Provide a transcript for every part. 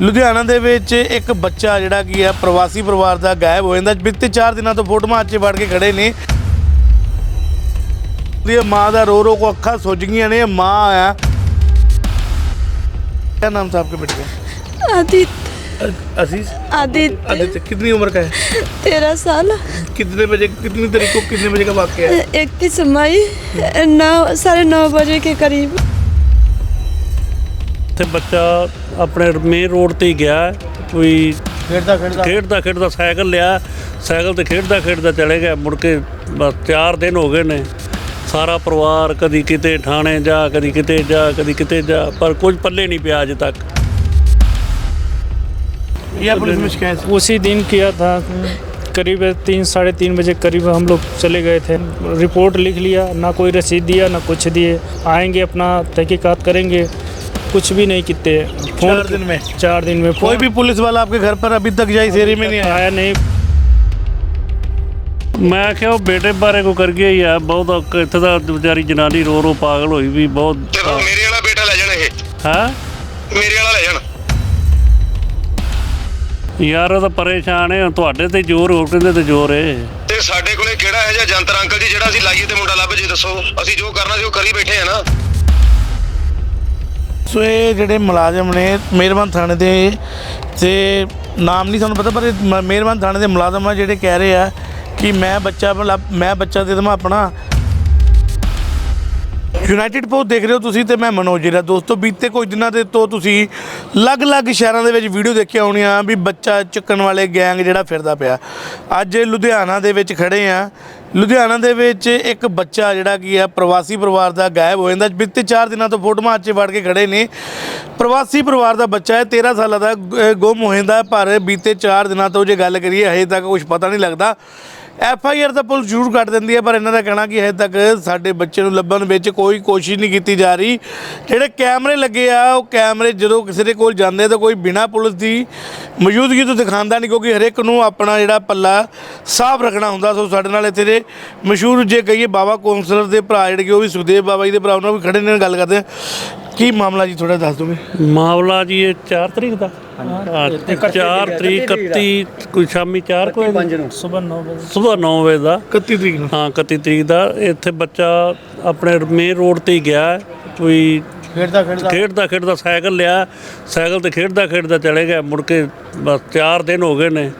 ਲੁਧਿਆਣਾ ਦੇ ਵਿੱਚ ਇੱਕ ਬੱਚਾ ਜਿਹੜਾ ਕੀ ਹੈ ਪ੍ਰਵਾਸੀ ਪਰਿਵਾਰ ਦਾ ਗਾਇਬ ਹੋ ਜਾਂਦਾ ਬੀਤੇ 4 ਦਿਨਾਂ ਤੋਂ ਫੋਟੋਆਂ ਅੱਛੇ ਵੜ ਕੇ ਖੜੇ ਨੇ ਦੀ ਮਾਂ ਦਾ ਰੋ ਰੋ ਕੋ ਅੱਖਾਂ ਸੁੱਜ ਗਈਆਂ ਨੇ ਇਹ ਮਾਂ ਆਇਆ क्या नाम था आपके बेटे का आदित्य अजीज आदित्य आदित्य कितनी उम्र का है तेरह साल कितने बजे कितनी तारीख को कितने बजे का वाक्य है इकतीस मई नौ साढ़े नौ बजे के करीब ਤੇ ਬੱਚਾ ਆਪਣੇ ਮੇਨ ਰੋਡ ਤੇ ਹੀ ਗਿਆ ਕੋਈ खेलता खेलता ਖੇਡਦਾ ਖੇਡਦਾ ਸਾਈਕਲ ਲਿਆ ਸਾਈਕਲ ਤੇ ਖੇਡਦਾ ਖੇਡਦਾ ਚਲੇ ਗਿਆ ਮੁੜ ਕੇ ਬਸ 4 ਦਿਨ ਹੋ ਗਏ ਨੇ ਸਾਰਾ ਪਰਿਵਾਰ ਕਦੀ ਕਿਤੇ ਥਾਣੇ ਜਾ ਕਦੀ ਕਿਤੇ ਜਾ ਕਦੀ ਕਿਤੇ ਜਾ ਪਰ ਕੁਝ ਪੱਲੇ ਨਹੀਂ ਪਿਆ ਅਜੇ ਤੱਕ या पुलिस में शिकायत उसी दिन किया था करीब तीन साढ़े तीन बजे करीब हम लोग चले गए थे रिपोर्ट लिख लिया ना कोई रसीद दिया ना कुछ दिए आएंगे अपना तहकीकात करेंगे कुछ भी नहीं किते चार दिन में चार दिन में कोई भी पुलिस वाला आपके घर पर अभी तक जाए इस एरिया में नहीं आया आया नहीं ਮੈਂ ਕਿਹਾ ਉਹ ਬੇਟੇ ਬਾਰੇ ਕੋ ਕਰ ਗਿਆ ਹੀ ਆ ਬਹੁਤ ਔਖਾ, ਇੱਥੇ ਦਾ ਵਿਚਾਰੀ ਜਨਾਨੀ ਰੋ ਰੋ ਪਾਗਲ ਹੋਈ ਵੀ ਬਹੁਤ ਚਲੋ ਮੇਰੇ ਵਾਲਾ ਬੇਟਾ ਲੈ ਜਾਣ ਇਹ ਹਾਂ ਮੇਰੇ ਵਾਲਾ ਲੈ ਜਾਣ ਯਾਰ ਉਹ ਤਾਂ ਪਰੇਸ਼ਾਨ ਹੈ ਤੁਹਾਡੇ ਤੇ ਜ਼ੋਰ ਹੋਰ ਕਹਿੰਦੇ ਤੇ ਜ਼ੋਰ ਹੈ ਤੇ ਸਾਡੇ ਕੋਲੇ ਕਿਹੜਾ ਹੈ ਜਿਹਾ ਜੰਤਰ ਅੰਕਲ ਜੀ ਜਿਹੜਾ ਅਸੀਂ ਲਾਈਏ ਤੇ ਮੁੰਡਾ ਲੱਭ ਜੇ ਦੱਸੋ ਅਸੀਂ ਜੋ ਕਰਨਾ ਸੀ ਉਹ ਕਰੀ ਬੈਠੇ ਆ ਨਾ ਸੋ ਇਹ ਜਿਹੜੇ ਮੁਲਾਜ਼ਮ ਨੇ ਮਿਹਰਬਾਨ ਥਾਣੇ ਦੇ ਤੇ ਨਾਮ ਨਹੀਂ ਸਾਨੂੰ ਪਤਾ, ਪਰ ਇਹ ਮ- ਮਿਹਰਬਾਨ ਥਾਣੇ ਦੇ ਮੁਲਾਜ਼ਮ ਆ ਜਿਹੜੇ ਕਹਿ ਰਹੇ ਆ ਕਿ ਮੈਂ ਬੱਚਾ ਭਲਾ ਮੈਂ ਬੱਚਾ ਦੇ ਦੇਵਾਂ ਆਪਣਾ ਯੂਨਾਈਟਿਡ ਪੋਸਟ ਦੇਖ ਰਹੇ ਹੋ ਤੁਸੀਂ ਤੇ ਮੈਂ ਮਨੋਜ ਜੀਰਾ ਦੋਸਤੋ, ਬੀਤੇ ਕੁਝ ਦਿਨਾਂ ਦੇ ਤੋਂ ਤੁਸੀਂ ਅਲੱਗ-ਅਲੱਗ ਸ਼ਹਿਰਾਂ ਦੇ ਵਿੱਚ ਵੀਡੀਓ ਦੇਖਿਆ ਆ ਵੀ ਬੱਚਾ ਚੱਕਣ ਵਾਲੇ ਗੈਂਗ ਜਿਹੜਾ ਫਿਰਦਾ ਪਿਆ। ਅੱਜ ਲੁਧਿਆਣਾ ਦੇ ਵਿੱਚ ਖੜੇ ਆ। ਲੁਧਿਆਣਾ ਦੇ ਵਿੱਚ ਇੱਕ ਬੱਚਾ ਜਿਹੜਾ ਕੀ ਆ, ਪ੍ਰਵਾਸੀ ਪਰਿਵਾਰ ਦਾ ਗਾਇਬ ਹੋ ਜਾਂਦਾ। ਬੀਤੇ 4 ਦਿਨਾਂ ਤੋਂ ਫੋਟੋਆਂ ਅੱਛੇ ਵੜ ਕੇ ਖੜੇ ਨੇ। ਪ੍ਰਵਾਸੀ ਪਰਿਵਾਰ ਦਾ ਬੱਚਾ ਹੈ 13 ਸਾਲਾਂ ਦਾ ਗੁੰਮ ਹੋ ਜਾਂਦਾ। ਪਰ ਬੀਤੇ 4 ਦਿਨਾਂ ਤੋਂ ਜੇ ਗੱਲ ਕਰੀਏ, ਹਜੇ ਤੱਕ ਕੁਝ ਪਤਾ ਨਹੀਂ ਲੱਗਦਾ। ਐਫ ਆਈ ਆਰ ਤਾਂ ਪੁਲਿਸ ਜ਼ਰੂਰ ਕੱਟ ਦਿੰਦੀ ਹੈ, ਪਰ ਇਹਨਾਂ ਦਾ ਕਹਿਣਾ ਕਿ ਹਜੇ ਤੱਕ ਸਾਡੇ ਬੱਚੇ ਨੂੰ ਲੱਭਣ ਵਿੱਚ ਕੋਈ ਕੋਸ਼ਿਸ਼ ਨਹੀਂ ਕੀਤੀ ਜਾ ਰਹੀ। ਜਿਹੜੇ ਕੈਮਰੇ ਲੱਗੇ ਆ, ਉਹ ਕੈਮਰੇ ਜਦੋਂ ਕਿਸੇ ਦੇ ਕੋਲ ਜਾਂਦੇ ਤਾਂ ਕੋਈ ਬਿਨਾਂ ਪੁਲਿਸ ਦੀ ਮੌਜੂਦਗੀ ਤੋਂ ਦਿਖਾਉਂਦਾ ਨਹੀਂ, ਕਿਉਂਕਿ ਹਰੇਕ ਨੂੰ ਆਪਣਾ ਜਿਹੜਾ ਪੱਲਾ ਸਾਫ਼ ਰੱਖਣਾ ਹੁੰਦਾ। ਸੋ ਸਾਡੇ ਨਾਲ ਇੱਥੇ ਦੇ ਮਸ਼ਹੂਰ ਜੇ ਕਹੀਏ ਬਾਬਾ ਕੌਂਸਲਰ ਦੇ ਭਰਾ ਜਿਹੜੇ ਕਿ ਉਹ ਵੀ ਸੁਖਦੇਵ ਬਾਬਾ ਜੀ ਦੇ ਭਰਾ, ਉਹਨਾਂ ਵੀ ਖੜੇ ਨੇ, ਗੱਲ ਕਰਦੇ ਕੀ ਮਾਮਲਾ ਜੀ ਥੋੜਾ ਦੱਸ ਦੋਗੇ ਮਾਮਲਾ ਜੀ ਇਹ 4 ਤਰੀਕ ਦਾ। ਹਾਂ 4 ਤਰੀਕ 31 ਕੋਈ ਸ਼ਾਮੀ 4 ਕੋਈ 5 ਵਜੇ। ਸਵੇਰ 9 ਵਜੇ ਦਾ। 31 ਤਰੀਕ ਨੂੰ। ਹਾਂ 31 ਤਰੀਕ ਦਾ। ਇੱਥੇ ਬੱਚਾ ਆਪਣੇ ਮੇਨ ਰੋਡ ਤੇ ਹੀ ਗਿਆ। ਕੋਈ ਖੇਡਦਾ ਖੇਡਦਾ। ਖੇਡਦਾ ਖੇਡਦਾ ਸਾਈਕਲ ਲਿਆ। ਸਾਈਕਲ ਤੇ ਖੇਡਦਾ ਖੇਡਦਾ ਚਲੇ ਗਿਆ। ਮੁੜ ਕੇ ਬਸ 4 ਦਿਨ ਹੋ ਗਏ ਨੇ।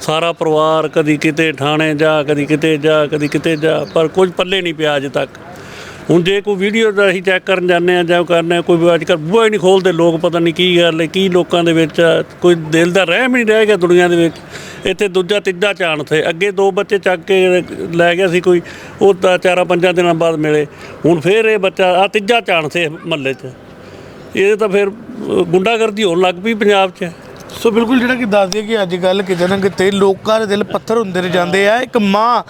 ਸਾਰਾ ਪਰਿਵਾਰ ਕਦੀ ਕਿਤੇ ਥਾਣੇ ਜਾ ਕਦੀ ਕਿਤੇ ਜਾ ਕਦੀ ਕਿਤੇ ਜਾ। ਪਰ ਕੁਝ ਪੱਲੇ ਨਹੀਂ ਪਿਆ ਅਜੇ ਤੱਕ। ਹੁਣ ਜੇ ਕੋਈ ਵੀਡੀਓ ਦਾ ਅਸੀਂ ਚੈੱਕ ਕਰਨ ਜਾਂਦੇ ਆ ਜਾਂ ਕਰਨੇ ਆ, ਕੋਈ ਅੱਜ ਕੱਲ੍ਹ ਬੂਹਾ ਹੀ ਨਹੀਂ ਖੋਲਦੇ ਲੋਕ ਪਤਾ ਨਹੀਂ ਕੀ ਗੱਲ ਹੈ ਕੀ ਲੋਕਾਂ ਦੇ ਵਿੱਚ ਆ, ਕੋਈ ਦਿਲ ਦਾ ਰਹਿਮ ਹੀ ਨਹੀਂ ਰਹਿ ਗਿਆ ਦੁਨੀਆ ਦੇ ਵਿੱਚ। ਇੱਥੇ ਦੂਜਾ ਤੀਜਾ ਚਾਂਸ ਹੈ ਅੱਗੇ ਦੋ ਬੱਚੇ ਚੱਕ ਕੇ ਲੈ ਗਿਆ ਸੀ ਕੋਈ ਉਹ ਤਾਂ ਚਾਰਾਂ ਪੰਜਾਂ ਦਿਨਾਂ ਬਾਅਦ ਮਿਲੇ। ਹੁਣ ਫੇਰ ਇਹ ਬੱਚਾ ਆ ਤੀਜਾ ਚਾਂਸ ਹੈ ਮਹੱਲੇ 'ਚ। ਇਹ ਤਾਂ ਫਿਰ ਗੁੰਡਾਗਰਦੀ ਹੋਣ ਲੱਗ ਪਈ ਪੰਜਾਬ 'ਚ। ਸੋ ਬਿਲਕੁਲ ਜਿਹੜਾ ਕਿ ਦੱਸ ਦਈਏ ਕਿ ਅੱਜ ਕੱਲ ਕਿਤੇ ਨਾ ਕਿਤੇ ਲੋਕਾਂ ਦੇ ਦਿਲ ਪੱਥਰ ਹੁੰਦੇ ਨੇ ਜਾਂਦੇ ਆ। ਇੱਕ ਮਾਂ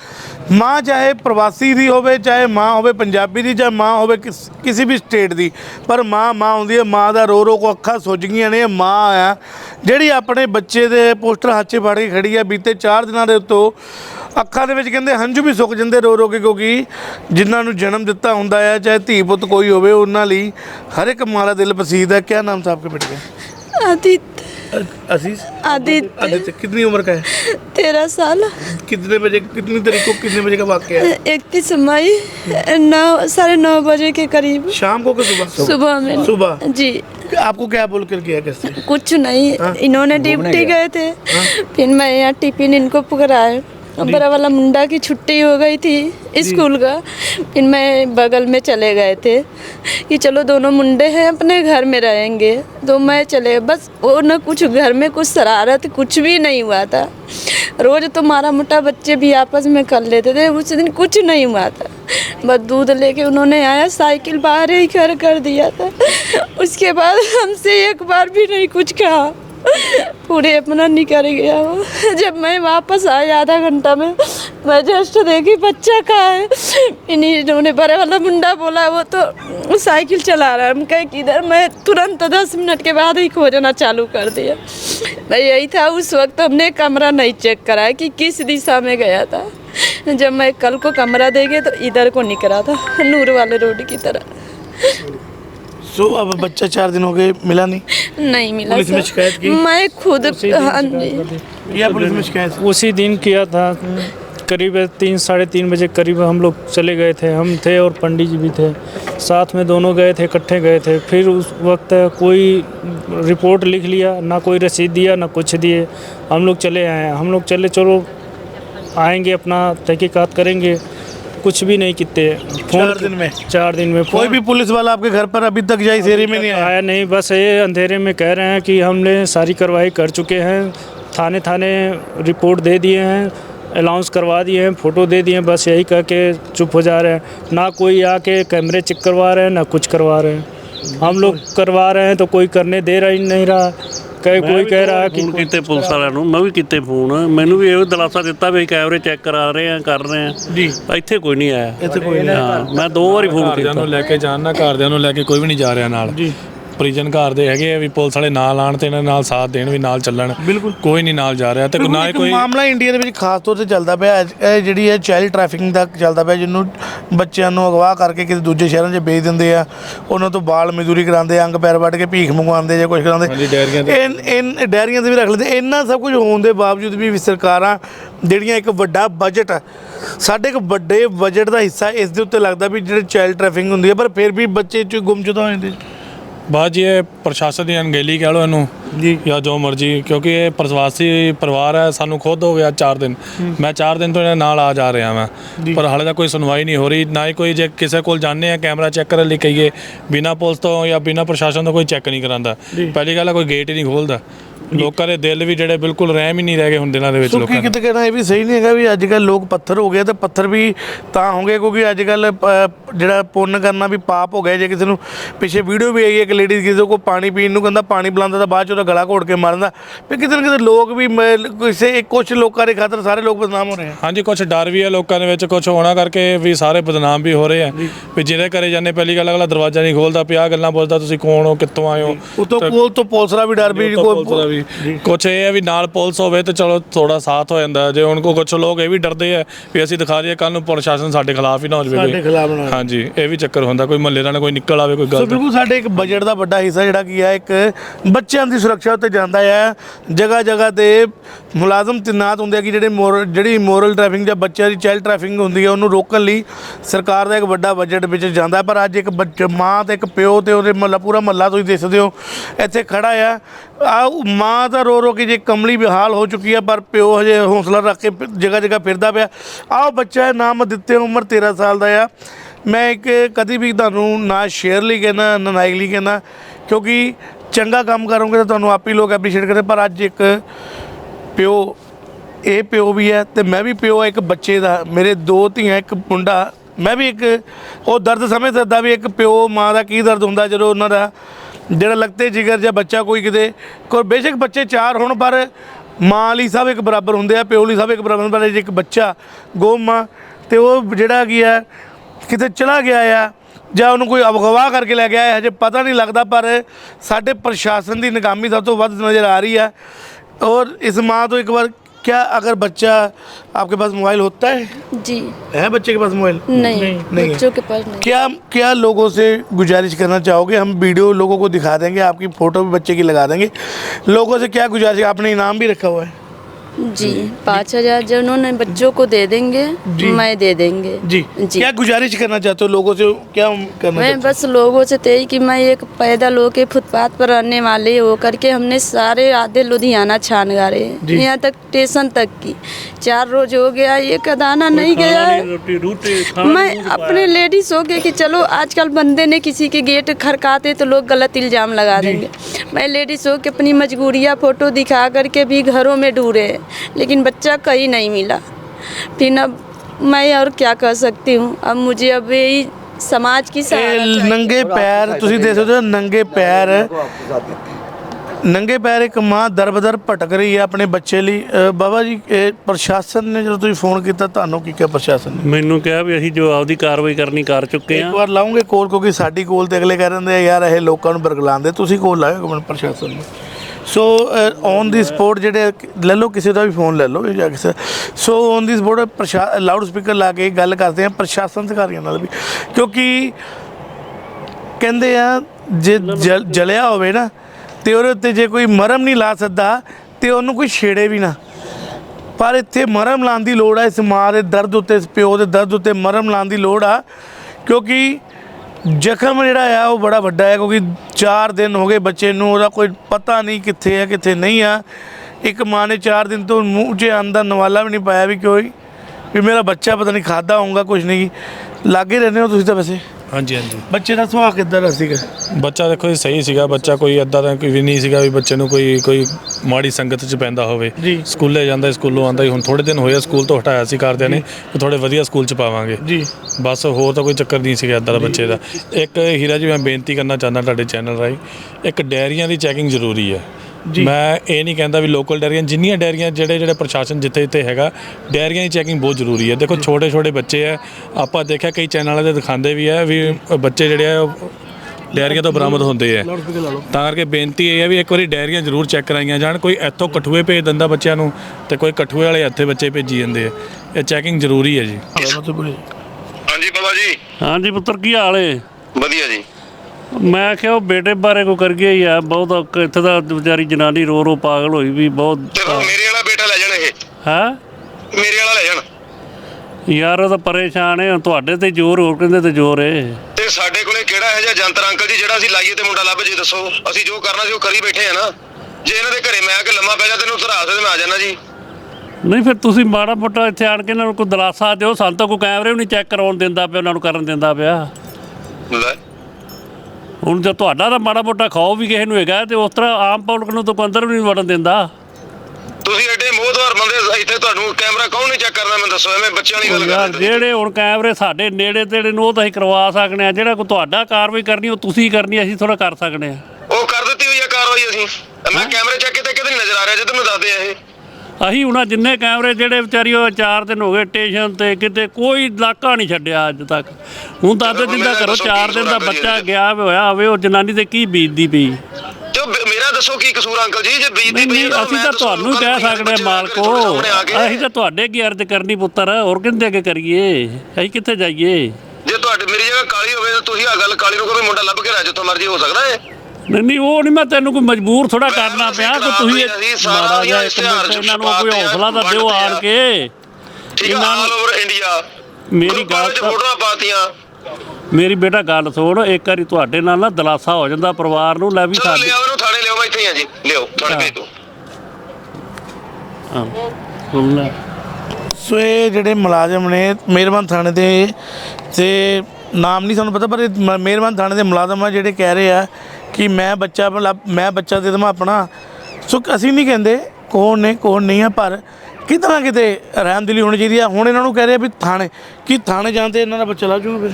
ਮਾਂ ਚਾਹੇ ਪ੍ਰਵਾਸੀ ਦੀ ਹੋਵੇ, ਚਾਹੇ ਮਾਂ ਹੋਵੇ ਪੰਜਾਬੀ ਦੀ ਜਾਂ ਮਾਂ ਹੋਵੇ ਕਿਸੇ ਵੀ ਸਟੇਟ ਦੀ। ਪਰ ਮਾਂ ਮਾਂ ਹੁੰਦੀ ਹੈ, ਮਾਂ ਦਾ ਰੋ ਰੋ ਕੋ ਅੱਖਾਂ ਸੁੱਜ ਗਈਆਂ ਨੇ ਮਾਂ ਆ। ਜਿਹੜੀ ਆਪਣੇ ਬੱਚੇ ਦੇ ਪੋਸਟਰ ਹੱਥੇ ਫੜ ਕੇ ਖੜੀ ਆ, ਬੀਤੇ 4 ਦਿਨਾਂ ਦੇ ਉੱਤੋਂ ਅੱਖਾਂ ਦੇ ਵਿੱਚ ਕਹਿੰਦੇ ਹੰਝੂ ਵੀ ਸੁੱਕ ਜਾਂਦੇ ਰੋ ਰੋ ਕੇ, ਕਿਉਂਕਿ ਜਿਨ੍ਹਾਂ ਨੂੰ ਜਨਮ ਦਿੱਤਾ ਹੁੰਦਾ ਹੈ ਚਾਹੇ ਧੀ ਪੁੱਤ ਕੋਈ ਹੋਵੇ, ਉਹਨਾਂ ਲਈ ਹਰ ਇੱਕ ਮਾਂ ਦਾ ਦਿਲ ਪਸੀਦਾ ਕਿਆ ਨਾਮ ਸਾਹਿਬ ਕੇ ਬੇਟੇ ਆਦਿਤ। अज़ीज़? आदित्य। आदित्य कितनी उम्र का है? तेरह साल। कितने बजे कितनी तारीख को कितने बजे का वाक्य है? इकतीस मई नौ साढ़े नौ बजे के करीब। शाम को कि सुबह? सुबह में। सुबह? जी। आपको क्या बोल कर किया कैसे? कुछ नहीं इन्होंने ड्यूटी गए थे। फिर मैं यहाँ टिफ़िन इनको पकड़ाया। बड़ा वाला मुंडा की छुट्टी हो गई थी स्कूल का। फिर मैं बगल में चले गए थे कि चलो दोनों मुंडे हैं अपने घर में रहेंगे। तो मैं चले बस वो न कुछ घर में कुछ शरारत कुछ भी नहीं हुआ था। रोज तो मारा मोटा बच्चे भी आपस में कर लेते थे उस दिन कुछ नहीं हुआ था। बस दूध लेके उन्होंने आया साइकिल बाहर ही खड़ कर दिया था। उसके बाद हमसे एक बार भी नहीं कुछ कहा। पूरे अपना निकल गया वो। जब मैं वापस आई आधा घंटा में, मैं जस्ट देखी बच्चा कहाँ है। इन्हीं इन्होंने बड़े वाला मुंडा बोला, वो तो साइकिल चला रहा है। हम कहे किधर मैं तुरंत दस मिनट के बाद ही खोजना चालू कर दिया। मैं यही था, उस वक्त हमने कमरा नहीं चेक करा कि किस दिशा में गया था। जब मैं कल को कमरा देंगे तो इधर को निकला था, नूर वाले रोड की तरह। सो so, अब बच्चा चार दिन हो गए मिला नहीं? नहीं मिला पुलिस में शिकायत की? मैं खुद हाँ। किया पुलिस में शिकायत? उसी दिन किया था। करीब तीन साढ़े तीन बजे करीब हम लोग चले गए थे। हम थे और पंडित जी भी थे। साथ में दोनों गए थे इकट्ठे गए थे। फिर उस वक्त कोई रिपोर्ट लिख लिया ना कोई रसीद दिया ना कुछ दिए। हम लोग चले आए। हम लोग चले चलो आएँगे अपना तहकीकात करेंगे। कुछ भी नहीं किते। चार दिन में? चार दिन में कोई भी पुलिस वाला आपके घर पर अभी तक जाए एरिया में नहीं आया? आया नहीं बस ये अंधेरे में कह रहे हैं कि हमने सारी कार्रवाई कर चुके हैं। थाने थाने रिपोर्ट दे दिए हैं अलाउंस करवा दिए हैं फ़ोटो दे दिए हैं बस यही कह के चुप हो जा रहे हैं। ना कोई आके कैमरे चेक करवा रहे हैं ना कुछ करवा रहे हैं। हम लोग करवा रहे हैं तो कोई करने दे रहा ही नहीं रहा। ਕਹੇ ਕੋਈ ਕਹਿ ਰਿਹਾ ਕਿ ਫੋਨ ਪੁਲਿਸ ਵਾਲਿਆਂ ਨੂੰ ਮੈਂ ਵੀ ਕੀਤੇ ਫੋਨ। ਮੈਨੂੰ ਵੀ ਇਹ ਦਲਾਸਾ ਦਿੱਤਾ ਵੀ ਕੈਮਰੇ ਚੈੱਕ ਕਰਾ ਰਹੇ ਆ ਕਰ ਰਹੇ ਆ ਜੀ। ਇੱਥੇ ਕੋਈ ਨਹੀਂ ਆਇਆ। ਇੱਥੇ ਕੋਈ ਨਹੀਂ ਮੈਂ ਦੋ ਵਾਰੀ ਫੋਨ ਕੀਤਾ। ਲੈ ਕੇ ਜਾਣ ਨਾ ਨੂੰ ਲੈ ਕੇ ਕੋਈ ਵੀ ਨਹੀਂ ਜਾ ਰਿਹਾ ਨਾਲ। ਜੀ। ਪ੍ਰੀਜਨ ਘਰ ਦੇ ਹੈਗੇ ਆ ਵੀ ਪੁਲਿਸ ਵਾਲੇ ਨਾਲ ਆਣ ਤੇ ਇਹਨਾਂ ਨਾਲ ਸਾਥ ਦੇਣ ਵੀ ਨਾਲ ਚੱਲਣ। ਬਿਲਕੁਲ। ਕੋਈ ਨਹੀਂ ਨਾਲ ਜਾ ਰਿਹਾ ਤੇ ਨਾ ਹੀ ਕੋਈ ਮਾਮਲਾ ਇੰਡੀਆ ਦੇ ਵਿੱਚ ਖਾਸ ਤੌਰ ਤੇ ਚੱਲਦਾ ਪਿਆ ਇਹ ਜਿਹੜੀ ਹੈ ਚਾਈਲਡ ਟ੍ਰੈਫਿਕਿੰਗ ਦਾ ਚੱਲਦਾ ਪਿਆ ਜਿਹਨੂੰ ਬੱਚਿਆਂ ਨੂੰ ਅਗਵਾ ਕਰਕੇ ਕਿਸੇ ਦੂਜੇ ਸ਼ਹਿਰਾਂ 'ਚ ਵੇਚ ਦਿੰਦੇ ਆ। ਉਹਨਾਂ ਤੋਂ ਬਾਲ ਮਜ਼ਦੂਰੀ ਕਰਾਉਂਦੇ ਅੰਗ ਪੈਰ ਵੱਢ ਕੇ ਭੀਖ ਮੰਗਵਾਉਂਦੇ ਜਾਂ ਕੁਝ ਕਰਾਉਂਦੇ। ਹਾਂਜੀ, ਡਾਇਰੀਆਂ ਤੇ। ਇਨ ਇਨ ਡੈਰੀਆਂ ਤੇ ਵੀ ਰੱਖ ਲੈਂਦੇ। ਇੰਨਾ ਸਭ ਕੁਝ ਹੋਣ ਦੇ ਬਾਵਜੂਦ ਵੀ ਸਰਕਾਰਾਂ ਜਿਹੜੀਆਂ ਇੱਕ ਵੱਡਾ ਬਜਟ ਸਾਡੇ ਇੱਕ ਵੱਡੇ ਬਜਟ ਦਾ ਹਿੱਸਾ ਇਸ ਦੇ ਉੱਤੇ ਲੱਗਦਾ ਵੀ ਜਿਹੜੇ ਚਾਈਲਡ ਟ੍ਰੈਫਿਕਿੰਗ ਹੁੰਦੀ ਹੈ ਪਰ ਫਿਰ ਵੀ ਬੱਚੇ ਚ ਗੁੰਮਸ਼ੁਦਾ ਹੋ ਜਾਂਦੇ ਬਾਅਦ 'ਚ ਇਹ ਪ੍ਰਸ਼ਾਸਨ ਦੀ ਅਣਗਹਿਲੀ ਕਹਿ ਲਓ ਇਹਨੂੰ ਜੀ। ਜਾਂ ਜੋ ਮਰਜ਼ੀ ਕਿਉਂਕਿ ਇਹ ਪ੍ਰਵਾਸੀ ਪਰਿਵਾਰ ਹੈ ਸਾਨੂੰ ਖੁਦ ਹੋ ਗਿਆ 4 ਦਿਨ। ਮੈਂ 4 ਦਿਨ ਤੋਂ ਇਹਨਾਂ ਨਾਲ ਆ ਜਾ ਰਿਹਾ ਮੈਂ ਪਰ ਹਾਲੇ ਤੱਕ ਕੋਈ ਸੁਣਵਾਈ ਨਹੀਂ ਹੋ ਰਹੀ। ਨਾ ਹੀ ਕੋਈ ਜੇ ਕਿਸੇ ਕੋਲ ਜਾਂਦੇ ਆ ਕੈਮਰਾ ਚੈੱਕ ਕਰਨ ਲਈ ਕਹੀਏ ਬਿਨਾ ਪੁਲਿਸ ਤੋਂ ਜਾਂ ਬਿਨਾ ਪ੍ਰਸ਼ਾਸਨ ਤੋਂ ਕੋਈ ਚੈੱਕ ਨਹੀਂ ਕਰਾਂਦਾ। ਪਹਿਲੀ ਗੱਲ ਹੈ ਕੋਈ ਗੇਟ ਹੀ ਨਹੀਂ ਖੋਲਦਾ। ਲੋਕਾਂ ਦੇ ਦਿਲ ਵੀ ਜਿਹੜੇ ਬਿਲਕੁਲ ਰਹਿਮ ਹੀ ਨਹੀਂ ਰਹਿ ਗਏ ਹੁਣ ਦਿਨਾਂ ਦੇ ਵਿੱਚ ਲੋਕਾਂ ਕੀ ਦੇ। ਕਿਤੇ ਕਹਿਣਾ ਇਹ ਵੀ ਸਹੀ ਨਹੀਂ ਹੈਗਾ ਵੀ ਅੱਜ ਕੱਲ ਲੋਕ ਪੱਥਰ ਹੋ ਗਏ ਤੇ ਪੱਥਰ ਵੀ ਤਾਂ ਹੋਣਗੇ ਕਿਉਂਕਿ ਅੱਜ ਕੱਲ ਜਿਹੜਾ ਪੁੰਨ ਕਰਨਾ ਵੀ ਪਾਪ ਹੋ ਗਿਆ ਜੇ ਕਿਸੇ ਨੂੰ ਪਿੱਛੇ ਵੀਡੀਓ ਵੀ ਆਈ ਹੈ ਇੱਕ ਲੇਡੀ ਕਿਸੇ ਕੋਲ ਪਾਣੀ ਪੀਣ ਨੂੰ ਕਹਿੰਦਾ ਪਾਣੀ ਪਿਲਾਉਂਦਾ ਤਾਂ ਬਾਅਦ ਚ ਉਹਦਾ ਗਲਾ ਘੋਟ ਕੇ ਮਾਰਦਾ। ਵੀ ਕਿਤੇ ਨਾ ਕਿਤੇ ਲੋਕ ਵੀ ਮ- ਕਿਸੇ ਕੁਝ ਲੋਕਾਂ ਦੇ ਖਾਤਰ ਸਾਰੇ ਲੋਕ ਬਦਨਾਮ ਹੋ ਰਹੇ ਆ। ਹਾਂਜੀ ਕੁਝ ਡਰ ਵੀ ਹੈ ਲੋਕਾਂ ਦੇ ਵਿੱਚ ਕੁਝ ਹੋਣਾ ਕਰਕੇ ਵੀ ਸਾਰੇ ਬਦਨਾਮ ਵੀ ਹੋ ਰਹੇ ਆ। ਵੀ ਜਿਹਦੇ ਘਰੇ ਜਾਂਦੇ ਪਹਿਲੀ ਗੱਲ ਅਗਲਾ ਦਰਵਾਜ਼ਾ ਨਹੀਂ ਖੋਲਦਾ ਪਿਆ ਗੱਲਾਂ ਪੁੱਛਦਾ ਤੁਸੀਂ ਕੌਣ ਹੋ ਕਿੱਥੋਂ ਆਏ ਹੋ? ਉਤੋਂ ਕੋਲ ਤੋਂ ਪੁਲਿਸ ਦਾ ਵੀ ਡਰ ਵੀ ਕੋਈ ਵੀ ਕੁਝ ਇਹ ਹੈ ਵੀ ਨਾਲ ਪੁਲਿਸ ਹੋਵੇ ਤੇ ਚਲੋ ਥੋੜਾ ਸਾਥ ਹੋ ਜਾਂਦਾ ਜੇ ਹੁਣ ਕੋ ਕੁਝ ਲੋਕ ਇਹ ਵੀ ਡਰਦੇ ਆ ਵੀ ਅਸੀਂ ਦਿਖਾ ਦਈਏ ਕੱਲ ਨੂੰ ਪ੍ਰਸ਼ਾਸਨ ਸਾਡੇ ਖਿਲਾਫ ਹੀ ਨਾ ਹੋ ਜਾਵੇ ਸਾਡੇ। ਖਿਲਾਫ ਨਾ। ਹਾਂਜੀ ਇਹ ਵੀ ਚੱਕਰ ਹੁੰਦਾ ਕੋਈ ਮਹੱਲੇ ਦਾ ਨਾ ਕੋਈ ਨਿਕਲ ਆਵੇ ਕੋਈ ਸੋ ਗਲਤ ਬਿਲਕੁਲ ਸਾਡੇ ਇੱਕ ਬਜਟ ਦਾ ਵੱਡਾ ਹਿੱਸਾ ਜਿਹੜਾ ਕੀ ਹੈ ਇੱਕ ਬੱਚਿਆਂ ਦੀ ਸੁਰੱਖਿਆ ਉੱਤੇ ਜਾਂਦਾ ਹੈ ਜਗ੍ਹਾ ਜਗ੍ਹਾ ਤੇ ਮੁਲਾਜ਼ਮ ਤੈਨਾਤ ਹੁੰਦੇ ਆ ਕਿ ਜਿਹੜੇ ਮੋਰਲ ਜਿਹੜੀ ਮੋਰਲ ਟ੍ਰੈਫਿਕਿੰਗ ਜਾਂ ਬੱਚਿਆਂ ਦੀ ਚਾਈਲਡ ਟ੍ਰੈਫਿਕਿੰਗ ਹੁੰਦੀ ਹੈ ਉਹਨੂੰ ਰੋਕਣ ਲਈ ਸਰਕਾਰ ਦਾ ਇੱਕ ਵੱਡਾ ਬਜਟ ਵਿੱਚ ਜਾਂਦਾ ਹੈ। ਪਰ ਅੱਜ ਇੱਕ ਬੱਚ- ਮਾਂ ਤੇ ਇੱਕ ਪਿਓ ਤੇ ਉਹਦੇ ਮਹੱਲਾ ਪੂਰਾ ਮਹੱਲਾ ਤੁਸੀਂ ਦੇਖ ਸਕਦੇ ਹੋ ਇੱਥੇ ਖੜਾ ਆ ਆ ਮਾਂ ਮਾਂ ਤਾਂ ਰੋ ਰੋ ਕੇ ਜੇ ਕਮਲੀ ਬਿਹਾਲ ਹੋ ਚੁੱਕੀ ਹੈ ਪਰ ਪਿਓ ਹਜੇ ਹੌਸਲਾ ਰੱਖ ਕੇ ਜਗ੍ਹਾ ਜਗ੍ਹਾ ਫਿਰਦਾ ਪਿਆ। ਆਹ ਬੱਚਾ ਹੈ, ਨਾਮ ਦਿੱਤੇ ਉਮਰ 13 ਸਾਲ ਦਾ ਆ। ਮੈਂ ਇੱਕ ਕਦੀ ਵੀ ਤੁਹਾਨੂੰ ਨਾ ਸ਼ੇਅਰ ਲਈ ਕਹਿਣਾ, ਨਾ ਨਾਇਕ ਲਈ ਕਹਿਣਾ, ਕਿਉਂਕਿ ਚੰਗਾ ਕੰਮ ਕਰੋਗੇ ਤਾਂ ਤੁਹਾਨੂੰ ਆਪ ਹੀ ਲੋਕ ਐਪਰੀਸ਼ੀਏਟ ਕਰਦੇ, ਪਰ ਅੱਜ ਇੱਕ ਪਿਓ, ਇਹ ਪਿਓ ਵੀ ਹੈ ਤੇ ਮੈਂ ਵੀ ਪਿਓ ਹਾਂ ਇੱਕ ਬੱਚੇ ਦਾ, ਮੇਰੇ ਦੋ ਧੀਆਂ, ਇੱਕ ਮੁੰਡਾ। ਮੈਂ ਵੀ ਇੱਕ, ਉਹ ਦਰਦ ਸਮਝ ਸਕਦਾ ਵੀ ਇੱਕ ਪਿਓ, ਮਾਂ ਦਾ ਕੀ ਦਰਦ ਹੁੰਦਾ ਜਦੋਂ ਉਹਨਾਂ ਦਾ ਜਿਹੜਾ ਲੱਗਤੇ ਜਿਗਰ ਜਾਂ ਬੱਚਾ ਕੋਈ ਕਿਤੇ, ਕੋਈ ਬੇਸ਼ੱਕ ਬੱਚੇ ਚਾਰ ਹੋਣ, ਪਰ ਮਾਂ ਲਈ ਸਭ ਇੱਕ ਬਰਾਬਰ ਹੁੰਦੇ ਆ, ਪਿਓ ਲਈ ਸਭ ਇੱਕ ਬਰਾਬਰ ਹੁੰਦਾ ਪਰ ਜੇ ਇੱਕ ਬੱਚਾ, ਗੋਮਾ, ਤੇ ਉਹ ਜਿਹੜਾ ਕੀ ਆ ਕਿਤੇ ਚਲਾ ਗਿਆ ਆ, ਜਾਂ ਉਹਨੂੰ ਕੋਈ ਅਗਵਾ ਕਰਕੇ ਲੈ ਗਿਆ ਹੈ ਹਜੇ ਪਤਾ ਨਹੀਂ ਲੱਗਦਾ, ਪਰ ਸਾਡੇ ਪ੍ਰਸ਼ਾਸਨ ਦੀ ਨਿਗਾਮੀ ਸਭ ਤੋਂ ਵੱਧ ਨਜ਼ਰ ਆ ਰਹੀ ਹੈ ਔਰ ਇਸ ਮਾਂ ਤੋਂ ਇੱਕ ਵਾਰ क्या अगर बच्चा आपके पास मोबाइल होता है? जी। है बच्चे के पास मोबाइल? नहीं नहीं नहीं बच्चों के पास नहीं। क्या क्या लोगों से गुजारिश करना चाहोगे? हम वीडियो लोगों को दिखा देंगे आपकी फ़ोटो भी बच्चे की लगा देंगे। लोगों से क्या गुजारिश आपने इनाम भी रखा हुआ है? जी पाँच हज़ार जो उन्होंने बच्चों को दे देंगे मैं दे देंगे। जी। जी। क्या गुजारिश करना चाहते हो? लोगों से क्या करना मैं बस लोगों से तो तय कि मैं एक पैदल होके फुटपाथ पर रहने वाले हो करके हमने सारे आधे लुधियाना छान गारे यहाँ तक स्टेशन तक की। चार रोज हो गया ये कदाना नहीं गया। है मैं अपने लेडीज़ हो गए कि चलो आजकल बंदे ने किसी के गेट खड़काते तो लोग गलत इल्ज़ाम लगा देंगे। मैं लेडीज़ हो के अपनी मजबूरिया फ़ोटो दिखा करके भी घरों में डूरे लेकिन बच्चा कहीं नहीं मिला फिर अब मैं और क्या कर सकती हूँ अब मुझे अब यही समाज की सहारा ਇਹ चाहिए। ਨੰਗੇ ਪੈਰ ਤੁਸੀਂ ਦੇਖ ਸਕਦੇ ਹੋ ਨੰਗੇ ਪੈਰ ਨੰਗੇ ਪੈਰ ਇੱਕ ਮਾਂ ਦਰਬਦਰ ਭਟਕ ਰਹੀ ਹੈ ਆਪਣੇ ਬੱਚੇ ਲਈ ਅ, ਬਾਬਾ ਜੀ ਇਹ ਪ੍ਰਸ਼ਾਸਨ ਨੇ ਜਦੋਂ ਤੁਸੀਂ ਫੋਨ ਕੀਤਾ ਤੁਹਾਨੂੰ ਕੀ ਕਿਹਾ ਪ੍ਰਸ਼ਾਸਨ ਨੇ ਮੈਨੂੰ ਕਿਹਾ ਵੀ ਅਸੀਂ ਜੋ ਆਪਦੀ ਕਾਰਵਾਈ ਕਰਨੀ ਕਰ ਚੁੱਕੇ ਇੱਕ ਆ ਵਾਰ ਲਾਉਂਗੇ ਕੋਲ ਕਿਉਂਕਿ ਸਾਡੀ ਕੋਲ ਤੇ ਅਗਲੇ ਕਹਿ ਦਿੰਦੇ ਆ ਯਾਰ ਇਹ ਲੋਕਾਂ ਨੂੰ ਬਰਗਲਾਉਂਦੇ ਤੁਸੀਂ ਕੋਲ ਲਾਇਓ ਕਮਨ ਪ੍ਰਸ਼ਾਸਨ ਨੂੰ ਸੋ ਔਨ ਦੀ ਸਪੋਰਟ ਜਿਹੜੇ ਲੈ ਲਓ, ਕਿਸੇ ਦਾ ਵੀ ਫੋਨ ਲੈ ਲਓ, ਜਾਂ ਕਿਸੇ ਸੋ ਔਨ ਦੀ ਸਪੋਰਟ ਪ੍ਰਸ਼ਾ ਲਾਊਡ ਸਪੀਕਰ ਲਾ ਕੇ ਗੱਲ ਕਰਦੇ ਆ ਪ੍ਰਸ਼ਾਸਨ ਅਧਿਕਾਰੀਆਂ ਨਾਲ ਵੀ। ਕਿਉਂਕਿ ਕਹਿੰਦੇ ਆ, ਜੇ ਜਲ- ਜਲਿਆ ਹੋਵੇ ਨਾ, ਤੇ ਉਹਦੇ ਉੱਤੇ ਜੇ ਕੋਈ ਮਰਮ ਨਹੀਂ ਲਾ ਸਕਦਾ, ਤੇ ਉਹਨੂੰ ਕੋਈ ਛੇੜੇ ਵੀ ਨਾ। ਪਰ ਇੱਥੇ ਮਰਮ ਲਾਉਣ ਦੀ ਲੋੜ ਆ, ਇਸ ਮਾਂ ਦੇ ਦਰਦ ਉੱਤੇ ਇਸ ਪਿਓ ਦੇ ਦਰਦ ਉੱਤੇ ਮਰਮ ਲਾਉਣ ਦੀ ਲੋੜ ਆ। ਕਿਉਂਕਿ ਜ਼ਖਮ ਜਿਹੜਾ ਆ, ਉਹ ਬੜਾ ਵੱਡਾ ਹੈ ਕਿਉਂਕਿ 4 ਦਿਨ ਹੋ ਗਏ ਬੱਚੇ ਨੂੰ, ਉਹਦਾ ਕੋਈ ਪਤਾ ਨਹੀਂ ਕਿੱਥੇ ਹੈ ਕਿੱਥੇ ਨਹੀਂ ਆ। ਇੱਕ ਮਾਂ ਨੇ 4 ਦਿਨ ਤੋਂ ਮੂੰਹ 'ਚ ਅੰਦਰ ਨਵਾਲਾ ਵੀ ਨਹੀਂ ਪਾਇਆ ਵੀ ਕੋਈ, ਵੀ ਮੇਰਾ ਬੱਚਾ ਪਤਾ ਨਹੀਂ ਖਾਦਾ ਹੋਊਗਾ ਕੁਝ ਨਹੀਂ। ਲਾਗੇ ਰਹਿੰਦੇ ਹੋ ਤੁਸੀਂ ਤਾਂ ਵੈਸੇ? ਹਾਂਜੀ ਹਾਂਜੀ। ਬੱਚੇ ਦਾ ਸੁਭਾਅ ਕਿੱਦਾਂ ਦਾ ਸੀਗਾ? ਬੱਚਾ ਦੇਖੋ ਜੀ ਸਹੀ ਸੀਗਾ ਬੱਚਾ ਕੋਈ ਏਦਾਂ ਦਾ ਕੋਈ ਵੀ ਨਹੀਂ ਸੀਗਾ ਵੀ ਬੱਚੇ ਨੂੰ ਕੋਈ ਕੋਈ ਮਾੜੀ ਸੰਗਤ 'ਚ ਪੈਂਦਾ ਹੋਵੇ। ਜੀ। ਸਕੂਲੇ ਜਾਂਦਾ ਸਕੂਲੋਂ ਆਂਦਾ ਹੀ ਹੁਣ ਥੋੜੇ ਦਿਨ ਹੋਏ ਆ ਸਕੂਲ ਤੋਂ ਹਟਾਇਆ ਸੀ ਘਰਦਿਆਂ ਨੇ ਕਿ ਥੋੜੇ ਵਧੀਆ ਸਕੂਲ 'ਚ ਪਾਵਾਂਗੇ। ਜੀ। ਬਸ ਹੋਰ ਤਾਂ ਕੋਈ ਚੱਕਰ ਨਹੀਂ ਸੀਗਾ ਏਦਾਂ ਦਾ ਬੱਚੇ ਦਾ। ਇੱਕ ਹੀਰਾ ਜੀ ਮੈਂ ਬੇਨਤੀ ਕਰਨਾ ਚਾਹੁੰਦਾ ਤੁਹਾਡੇ ਚੈਨਲ ਰਾਹੀਂ ਇੱਕ ਡੈਰੀਆਂ ਦੀ ਚੈਕਿੰਗ ਜ਼ਰੂਰੀ ਹੈ। ਮੈਂ ਇਹ ਨਹੀਂ ਕਹਿੰਦਾ ਵੀ ਲੋਕਲ ਡੈਰੀਆਂ ਜਿੰਨੀਆਂ ਡੈਰੀਆਂ ਜਿਹੜੇ ਜਿਹੜੇ ਪ੍ਰਸ਼ਾਸਨ ਜਿੱਥੇ ਜਿੱਥੇ ਹੈਗਾ ਡੈਰੀਆਂ ਦੀ ਚੈਕਿੰਗ ਬਹੁਤ ਜ਼ਰੂਰੀ ਹੈ। ਦੇਖੋ ਛੋਟੇ ਛੋਟੇ ਬੱਚੇ ਆ ਆਪਾਂ ਦੇਖਿਆ ਕਈ ਚੈਨਲਾਂ ਤੇ ਦਿਖਾਉਂਦੇ ਵੀ ਆ ਵੀ ਬੱਚੇ ਜਿਹੜੇ ਆ ਉਹ ਡੈਰੀਆਂ ਤੋਂ ਬਰਾਮਦ ਹੁੰਦੇ ਆ। ਤਾਂ ਕਰਕੇ ਬੇਨਤੀ ਇਹ ਹੈ ਵੀ ਇੱਕ ਵਾਰੀ ਡੈਰੀਆਂ ਜ਼ਰੂਰ ਚੈੱਕ ਕਰਾਈਆਂ ਜਾਣ। ਕੋਈ ਇੱਥੋਂ ਕਠੂਏ ਭੇਜ ਦਿੰਦਾ ਬੱਚਿਆਂ ਨੂੰ ਤੇ ਕੋਈ ਕਠੂਏ ਵਾਲੇ ਇੱਥੇ ਬੱਚੇ ਭੇਜੀ ਜਾਂਦੇ ਆ। ਇਹ ਚੈਕਿੰਗ ਜ਼ਰੂਰੀ ਹੈ ਜੀ। ਹਾਂਜੀ ਬਾਬਾ ਜੀ। ਹਾਂਜੀ ਪੁੱਤਰ ਕੀ ਹਾਲ ਏ? ਵਧੀਆ ਜੀ। ਮੈਂ ਕਿਹਾ ਉਹ ਬੇਟੇ ਬਾਰੇ ਕੋ ਕਰ ਗਿਆ ਹੀ ਆ ਬਹੁਤ ਔਖਾ, ਇੱਥੇ ਦਾ ਵਿਚਾਰੀ ਜਨਾਨੀ ਰੋ ਰੋ ਪਾਗਲ ਹੋਈ ਵੀ ਬਹੁਤ ਮੇਰੇ ਵਾਲਾ ਬੇਟਾ ਲੈ ਜਾਣ ਇਹ। ਹੈ? ਮੇਰੇ ਵਾਲਾ ਲੈ ਜਾਣ। ਯਾਰ ਉਹ ਤਾਂ ਪਰੇਸ਼ਾਨ ਹੈ ਤੁਹਾਡੇ ਤੇ ਜ਼ੋਰ ਹੋਰ ਕਹਿੰਦੇ ਤੇ ਜ਼ੋਰ ਏ? ਤੇ ਸਾਡੇ ਕੋਲੇ ਕਿਹੜਾ ਹੈ ਜਾਂ ਜੰਤਰ ਅੰਕਲ ਜੀ ਜਿਹੜਾ ਅਸੀਂ ਲਾਈਏ ਤੇ ਮੁੰਡਾ ਲੱਭ ਜੇ ਦੱਸੋ। ਅਸੀਂ ਜੋ ਕਰਨਾ ਸੀ ਉਹ ਕਰੀ ਬੈਠੇ ਆ ਨਾ। ਜੇ ਇਹਨਾਂ ਦੇ ਘਰੇ ਮੈਂ ਆ ਕੇ ਲੰਮਾ ਪੈ ਜਾ ਤੈਨੂੰ ਧਰਾ ਤੇ ਮੈਂ ਆ ਜਾਣਾ ਜੀ। ਨਹੀਂ ਫਿਰ ਤੁਸੀਂ ਮਾੜਾ ਮੋਟਾ ਇੱਥੇ ਆਣ ਕੇ ਇਹਨਾਂ ਨੂੰ ਕੋਈ ਦਲਾਸਾ ਦਿਓ। ਸਾਨੂੰ ਤਾਂ ਕੋਈ ਕੈਮਰੇ ਵੀ ਨਹੀਂ ਚੈੱਕ ਕਰਾਉਣ ਦਿੰਦਾ ਪਿਆ ਉਹਨਾਂ ਨੂੰ ਕਰਨ ਦਿੰਦਾ ਪਿਆ। ਲੈ। ਹੁਣ ਜੇ ਤੁਹਾਡਾ ਤਾਂ ਮਾੜਾ ਮੋਟਾ ਖਾਓ ਵੀ ਕਿਸੇ ਨੂੰ ਹੈਗਾ ਤੇ ਉਸ ਤਰ੍ਹਾਂ ਆਮ ਪਬਲਿਕ ਨੂੰ ਤਾਂ ਕੋਈ ਅੰਦਰ ਵੀ ਨਹੀਂ ਵੜਨ ਦਿੰਦਾ। ਤੁਸੀਂ ਐਡੇ ਮੋਹਦਵਾਰ ਬੰਦੇ ਇੱਥੇ ਤੁਹਾਨੂੰ ਕੈਮਰਾ ਕੌਣ ਨਹੀਂ ਚੈੱਕ ਕਰਦਾ ਮੈਨੂੰ ਦੱਸੋ ਐਵੇਂ ਬੱਚਿਆਂ ਵਾਲੀ ਉਹ ਗੱਲ ਯਾਰ ਕਰਦੇ। ਜਿਹੜੇ ਹੁਣ ਕੈਮਰੇ ਸਾਡੇ ਨੇੜੇ ਤੇੜੇ ਨੂੰ ਉਹ ਤਾਂ ਅਸੀਂ ਕਰਵਾ ਸਕਦੇ ਆ ਜਿਹੜਾ ਕੋਈ ਤੁਹਾਡਾ ਕਾਰਵਾਈ ਕਰਨੀ ਉਹ ਤੁਸੀਂ ਕਰਨੀ ਅਸੀਂ ਥੋੜਾ ਕਰ ਸਕਦੇ ਆ ਉਹ ਕਰ ਦਿੱਤੀ ਹੋਈ ਹੈ ਕਾਰਵਾਈ ਅਸੀਂ। ਮੈਂ ਕੈਮਰੇ ਚੈੱਕ ਕੀਤੇ ਕਿਤੇ ਨਹੀਂ ਨਜ਼ਰ ਆ ਰਿਹਾ ਜੇ ਤੁਹਾਨੂੰ ਦੱਸਦੇ ਆ ਇਹ। ਅਸੀਂ ਉਹਨਾਂ ਜਿੰਨੇ ਕੈਮਰੇ ਜਿਹੜੇ ਵਿਚਾਰੀ ਉਹ 4 ਦਿਨ ਹੋ ਗਏ ਸਟੇਸ਼ਨ ਤੇ ਕਿਤੇ ਕੋਈ ਇਲਾਕਾ ਨਹੀਂ ਛੱਡਿਆ ਅੱਜ ਤੱਕ। ਹੁਣ ਤਾਂ ਅੱਧੇ ਦਿਨ ਦਾ ਘਰੋਂ ਦੱਸੋ 4 ਕੀ ਦਿਨ ਦਾ ਬੱਚਾ? ਗਿਆ ਹੋਇਆ ਹੋਵੇ ਉਹ ਜਨਾਨੀ ਤੇ ਕੀ ਬੀਤਦੀ ਪਈ? ਤੇ ਮੇਰਾ ਦੱਸੋ ਕੀ ਕਸੂਰ ਆ ਅੰਕਲ ਜੀ? ਜੇ ਬੀਤੀ ਨਹੀਂ ਨਹੀਂ ਅਸੀਂ ਤਾਂ ਤੁਹਾਨੂੰ ਕਹਿ ਸਕਦੇ ਮਾਲਕੋ ਅਸੀਂ ਤਾਂ ਤੁਹਾਡੇ ਕੀ ਅਰਜ਼ ਕਰਨੀ ਪੁੱਤਰ? ਹੋਰ ਕਿੰਦੇ ਅੱਗੇ ਕਰੀਏ? ਅਸੀਂ ਕਿੱਥੇ ਜਾਈਏ? ਜੇ ਤੁਹਾਡੀ ਮੇਰੀ ਜਗ੍ਹਾ ਕਾਲੀ ਹੋਵੇ ਤਾਂ ਤੁਸੀਂ ਆ ਗੱਲ ਕਾਲੀ ਨੂੰ ਕਹੋ ਵੀ ਮੁੰਡਾ ਲੱਭ ਕੇ ਲੈ ਜਿੱਥੋਂ ਮਰਜ਼ੀ ਹੋ ਸਕਦਾ ਹੈ ਨਹੀਂ ਨਹੀਂ ਉਹ ਨਹੀਂ ਮੈਂ ਤੈਨੂੰ ਕੋਈ ਮਜਬੂਰ ਥੋੜਾ ਕਰਨਾ ਪਿਆ ਕਿ ਤੁਸੀਂ ਇਹ ਮਾੜਾ ਜਿਹਾ ਇੱਕ ਇਸ਼ਤਿਹਾਰ ਮਿੰਟ ਇਹਨਾਂ ਨੂੰ ਕੋਈ ਹੌਸਲਾ ਤਾਂ ਦਿਓ ਆਣ ਕੇ। ਠੀਕ ਆ ਇਹਨਾਂ ਆਲ ਓਵਰ ਇੰਡੀਆ ਮੇਰੀ ਗੱਲ ਤਾਂ- ਫੋਟੋਆਂ ਪਾਤੀਆਂ। ਮੇਰੀ ਬੇਟਾ ਗੱਲ ਸੁਣ ਇੱਕ ਵਾਰੀ ਤੁਹਾਡੇ ਨਾਲ ਨਾ ਦਲਾਸਾ ਹੋ ਜਾਂਦਾ ਪਰਿਵਾਰ ਨੂੰ ਲੈ ਵੀ ਸਾਡੇ ਲਿਆਓ ਇਹਨੂੰ ਥਾਣੇ ਲਿਆਓ ਮੈਂ ਇੱਥੇ ਆ ਜੀ। ਲਿਆਓ ਥਾਣੇ ਭੇਜ ਦਿਓ। ਹਾਂ, ਸੁਣ ਲੈ। ਸੋ ਇਹ ਜਿਹੜੇ ਮੁਲਾਜ਼ਮ ਨੇ ਮਿਹਰਬਾਨ ਥਾਣੇ ਦੇ ਤੇ ਨਾਮ ਨਹੀਂ ਸਾਨੂੰ ਪਤਾ ਪਰ ਮਿਹਰਬਾਨ ਥਾਣੇ ਦੇ ਮੁਲਾਜ਼ਮ ਆ ਜਿਹੜੇ ਕਹਿ ਰਹੇ ਆ ਕਿ ਮੈਂ ਬੱਚਾ ਮੈਂ ਬੱਚਾ ਦੇ ਦੇਵਾਂ ਆਪਣਾ। ਸੋ ਅਸੀਂ ਨਹੀਂ ਕਹਿੰਦੇ ਕੌਣ ਨੇ ਕੌਣ ਨਹੀਂ ਆ ਪਰ ਕਿਤੇ ਨਾ ਕਿਤੇ ਰਹਿਮਦਿਲੀ ਹੋਣੀ ਚਾਹੀਦੀ ਆ। ਹੁਣ ਇਹਨਾਂ ਨੂੰ ਕਹਿ ਰਹੇ ਵੀ ਥਾਣੇ ਕੀ ਥਾਣੇ ਜਾਣ ਤੇ ਇਹਨਾਂ ਦਾ ਬੱਚਾ ਲੱਭ ਜੂਗਾ ਫਿਰ।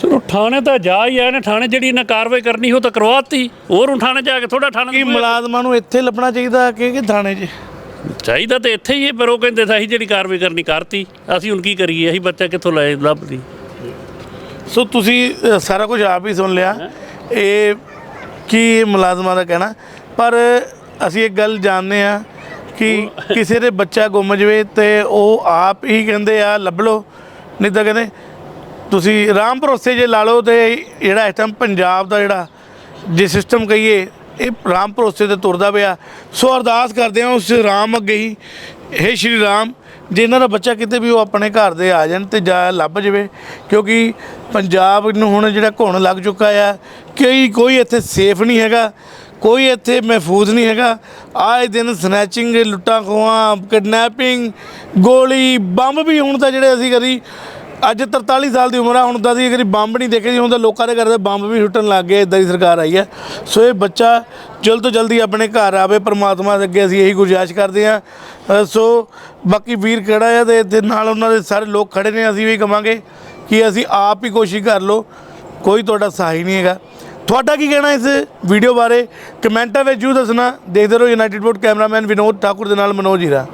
ਚਲੋ ਥਾਣੇ ਤਾਂ ਜਾ ਹੀ ਆਏ ਨੇ। ਥਾਣੇ ਜਿਹੜੀ ਇਹਨਾਂ ਕਾਰਵਾਈ ਕਰਨੀ ਉਹ ਤਾਂ ਕਰਵਾਤੀ। ਹੋਰ ਹੁਣ ਥਾਣੇ ਜਾ ਕੇ ਥੋੜਾ ਥਾਣੇ ਕੀ ਮੁਲਾਜ਼ਮਾਂ ਨੂੰ ਇੱਥੇ ਲੱਭਣਾ ਚਾਹੀਦਾ ਕਿ ਕਿ ਥਾਣੇ 'ਚ? ਚਾਹੀਦਾ ਤੇ ਇੱਥੇ ਹੀ ਹੈ ਪਰ ਉਹ ਕਹਿੰਦੇ ਸੀ ਅਸੀਂ ਜਿਹੜੀ ਕਾਰਵਾਈ ਕਰਨੀ ਕਰਤੀ। ਅਸੀਂ ਹੁਣ ਕੀ ਕਰੀਏ? ਅਸੀਂ ਬੱਚਾ ਕਿੱਥੋਂ ਲੈ ਲੱਭਦੀ? ਸੋ ਤੁਸੀਂ ਸਾਰਾ ਕੁਝ ਆਪ ਹੀ ਸੁਣ ਲਿਆ। ਇਹ ਕੀ ਮੁਲਾਜ਼ਮਾਂ ਦਾ ਕਹਿਣਾ? ਪਰ ਅਸੀਂ ਇੱਕ ਗੱਲ ਜਾਣਦੇ ਆ ਕਿ ਕਿਸੇ ਦੇ ਬੱਚਾ ਗੁੰਮ ਜਵੇ ਤੇ ਉਹ ਆਪ ਹੀ ਕਹਿੰਦੇ ਆ, ਲੱਭ ਲਓ। ਨਹੀਂ ਤਾਂ ਕਹਿੰਦੇ, ਤੁਸੀਂ ਰਾਮ ਭਰੋਸੇ ਜੇ ਲਾ ਲਓ ਤੇ ਜਿਹੜਾ ਇਸ ਟਾਈਮ ਪੰਜਾਬ ਦਾ ਜਿਹੜਾ ਜੇ ਸਿਸਟਮ ਕਹੀਏ, ਇਹ ਰਾਮ ਭਰੋਸੇ ਤੇ ਤੁਰਦਾ ਪਿਆ। ਸੋ ਅਰਦਾਸ ਕਰਦੇ ਹਾਂ ਉਸ ਰਾਮ ਅੱਗੇ ਹੀ। ਹੇ ਸ਼੍ਰੀ ਰਾਮ ਜੇ ਇਹਨਾਂ ਦਾ ਬੱਚਾ ਕਿਤੇ ਵੀ ਉਹ ਆਪਣੇ ਘਰ ਦੇ ਆ ਜਾਣ ਤੇ ਜਾ ਲੱਭ ਜਵੇ, ਕਿਉਂਕਿ ਪੰਜਾਬ ਨੂੰ ਹੁਣ ਜਿਹੜਾ ਘੁਣ ਲੱਗ ਚੁੱਕਾ ਆ, ਕਈ, ਕੋਈ ਇੱਥੇ ਸੇਫ ਨਹੀਂ ਹੈਗਾ, ਕੋਈ ਇੱਥੇ ਮਹਿਫੂਜ਼ ਨਹੀਂ ਹੈਗਾ। ਆਏ ਦਿਨ ਸਨੈਚਿੰਗ ਲੁੱਟਾਂ ਖੋਹਾਂ ਕਿਡਨੈਪਿੰਗ ਗੋਲੀ, ਬੰਬ ਵੀ ਹੁਣ ਤਾਂ ਜਿਹੜੇ ਅਸੀਂ ਕਦੀ ਅੱਜ 43 ਸਾਲ ਦੀ ਉਮਰ ਆ, ਹੁਣ ਤਾਂ ਦੀ ਅਗਰ ਬੰਬ ਨਹੀਂ ਦੇਖੇ ਜੀ, ਹੁਣ ਤਾਂ ਲੋਕਾਂ ਦੇ ਘਰ ਦੇ ਬੰਬ ਵੀ ਸੁੱਟਣ ਲੱਗ ਗਏ ਇਦਾਂ ਦੀ ਸਰਕਾਰ ਆਈ ਹੈ। ਸੋ ਇਹ ਬੱਚਾ ਜਲਦ ਤੋਂ ਜਲਦੀ ਆਪਣੇ ਘਰ ਆਵੇ, ਪਰਮਾਤਮਾ ਦੇ ਅੱਗੇ ਅਸੀਂ ਇਹੀ ਗੁਜ਼ਾਰਿਸ਼ ਕਰਦੇ ਹਾਂ। ਸੋ ਬਾਕੀ ਵੀਰ ਕਿਹੜਾ ਆ ਤੇ ਇਹਦੇ ਨਾਲ ਉਹਨਾਂ ਦੇ ਸਾਰੇ ਲੋਕ ਖੜੇ ਨੇ, ਅਸੀਂ ਵੀ ਕਵਾਂਗੇ ਕਿ ਅਸੀਂ ਆਪ ਹੀ ਕੋਸ਼ਿਸ਼ ਕਰ ਲਓ, ਕੋਈ ਤੁਹਾਡਾ ਸਹਾਈ ਨਹੀਂ ਹੈਗਾ। ਤੁਹਾਡਾ ਕੀ ਕਹਿਣਾ ਇਸ ਵੀਡੀਓ ਬਾਰੇ? ਕਮੈਂਟਾਂ ਵਿੱਚ ਜੂ ਦੱਸਣਾ। ਦੇਖਦੇ ਰਹੋ United Vote cameraman Vinod Thakur ਦੇ ਨਾਲ ਮਨੋਜ ਹੀਰਾ।